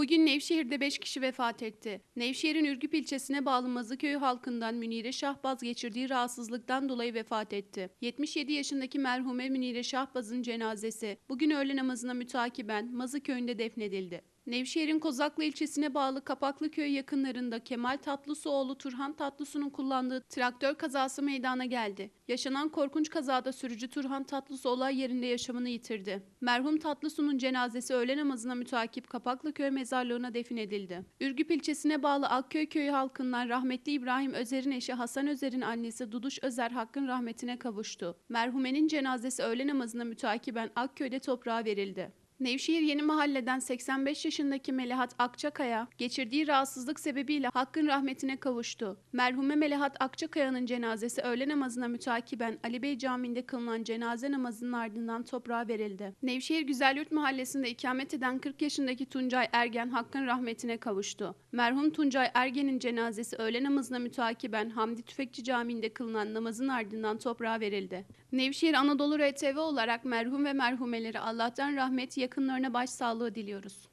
Bugün Nevşehir'de 5 kişi vefat etti. Nevşehir'in Ürgüp ilçesine bağlı Mazıköy halkından Münire Şahbaz geçirdiği rahatsızlıktan dolayı vefat etti. 77 yaşındaki merhume Münire Şahbaz'ın cenazesi bugün öğle namazına mütakiben Mazıköy'ünde defnedildi. Nevşehir'in Kozaklı ilçesine bağlı Kapaklıköy yakınlarında Kemal Tatlısuoğlu Turhan Tatlısu'nun kullandığı traktör kazası meydana geldi. Yaşanan korkunç kazada sürücü Turhan Tatlısu olay yerinde yaşamını yitirdi. Merhum Tatlısu'nun cenazesi öğle namazına mütakip Kapaklıköy mezarlığına defnedildi. Ürgüp ilçesine bağlı Akköy köyü halkından rahmetli İbrahim Özer'in eşi Hasan Özer'in annesi Duduş Özer hakkın rahmetine kavuştu. Merhumenin cenazesi öğle namazına mütakiben Akköy'de toprağa verildi. Nevşehir Yeni Mahalle'den 85 yaşındaki Melahat Akçakaya geçirdiği rahatsızlık sebebiyle hakkın rahmetine kavuştu. Merhume Melahat Akçakaya'nın cenazesi öğle namazına mütakiben Ali Bey Camii'nde kılınan cenaze namazının ardından toprağa verildi. Nevşehir Güzelyurt Mahallesi'nde ikamet eden 40 yaşındaki Tuncay Ergen hakkın rahmetine kavuştu. Merhum Tuncay Ergen'in cenazesi öğle namazına mütakiben Hamdi Tüfekçi Camii'nde kılınan namazın ardından toprağa verildi. Nevşehir Anadolu RTV olarak merhum ve merhumeleri Allah'tan rahmet yakınlarına başsağlığı diliyoruz.